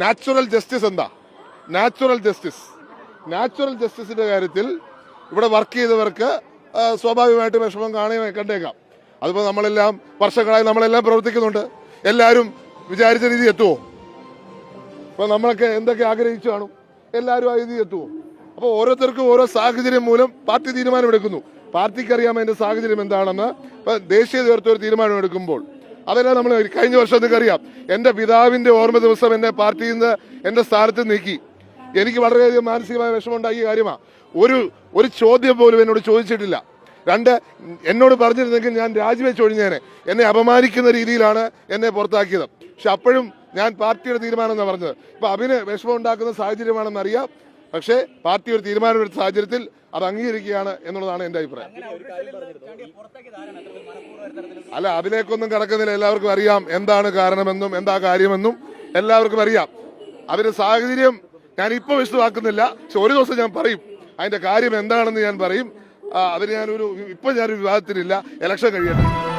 Natural justice എന്താ? Natural justice. Natural ജസ്റ്റിസിന്റെ കാര്യത്തിൽ ഇവിടെ വർക്ക് ചെയ്തവർക്ക് സ്വാഭാവികമായിട്ട് വിഷമം കാണേ കണ്ടേക്കാം. അതിപ്പോ നമ്മളെല്ലാം വർഷങ്ങളായി നമ്മളെല്ലാം പ്രവർത്തിക്കുന്നുണ്ട്. എല്ലാവരും വിചാരിച്ച രീതി എത്തുമോ അപ്പൊ നമ്മളൊക്കെ എന്തൊക്കെ ആഗ്രഹിച്ചു കാണും? എല്ലാവരും ആ രീതി എത്തുമോ അപ്പോൾ ഓരോരുത്തർക്കും ഓരോ സാഹചര്യം മൂലം പാർട്ടി തീരുമാനമെടുക്കുന്നു. പാർട്ടിക്ക് അറിയാം അതിന്റെ സാഹചര്യം എന്താണെന്ന്. ഇപ്പൊ ദേശീയ നേതൃത്വം ഒരു തീരുമാനമെടുക്കുമ്പോൾ അതെല്ലാം നമ്മൾ കഴിഞ്ഞ വർഷം നിങ്ങൾക്ക് അറിയാം. എന്റെ പിതാവിന്റെ ഓർമ്മ ദിവസം എന്നെ പാർട്ടിയിൽ നിന്ന് എന്റെ സ്ഥാനത്ത് നീക്കി. എനിക്ക് വളരെയധികം മാനസികമായ വിഷമമുണ്ടാക്കിയ കാര്യമാണ് ഒരു ഒരു ചോദ്യം പോലും എന്നോട് ചോദിച്ചിട്ടില്ല. രണ്ട് എന്നോട് പറഞ്ഞിരുന്നെങ്കിൽ ഞാൻ രാജിവെച്ച് ഒഴിഞ്ഞേനെ. എന്നെ അപമാനിക്കുന്ന രീതിയിലാണ് എന്നെ പുറത്താക്കിയത്. പക്ഷെ അപ്പോഴും ഞാൻ പാർട്ടിയുടെ തീരുമാനം എന്നാണ് പറഞ്ഞത്. അപ്പൊ അഭിന് വിഷമം ഉണ്ടാക്കുന്ന സാഹചര്യമാണെന്ന് അറിയാം പക്ഷേ പാർട്ടി ഒരു തീരുമാനമെടുത്ത സാഹചര്യത്തിൽ അത് അംഗീകരിക്കുകയാണ് എന്നുള്ളതാണ് എന്റെ അഭിപ്രായം. അല്ല അതിലേക്കൊന്നും കിടക്കുന്നില്ല. എല്ലാവർക്കും അറിയാം എന്താണ് കാരണമെന്നും എന്താ കാര്യമെന്നും എല്ലാവർക്കും അറിയാം. അതിന്റെ സാഹചര്യം ഞാൻ ഇപ്പൊ വിശദമാക്കുന്നില്ല. പക്ഷെ ഒരു ദിവസം ഞാൻ പറയും. അതിന്റെ കാര്യം എന്താണെന്ന് ഞാൻ പറയും. അതിന് ഞാനൊരു ഇപ്പൊ ഞാനൊരു വിവാദത്തിനില്ല. ഇലക്ഷൻ കഴിയട്ടെ.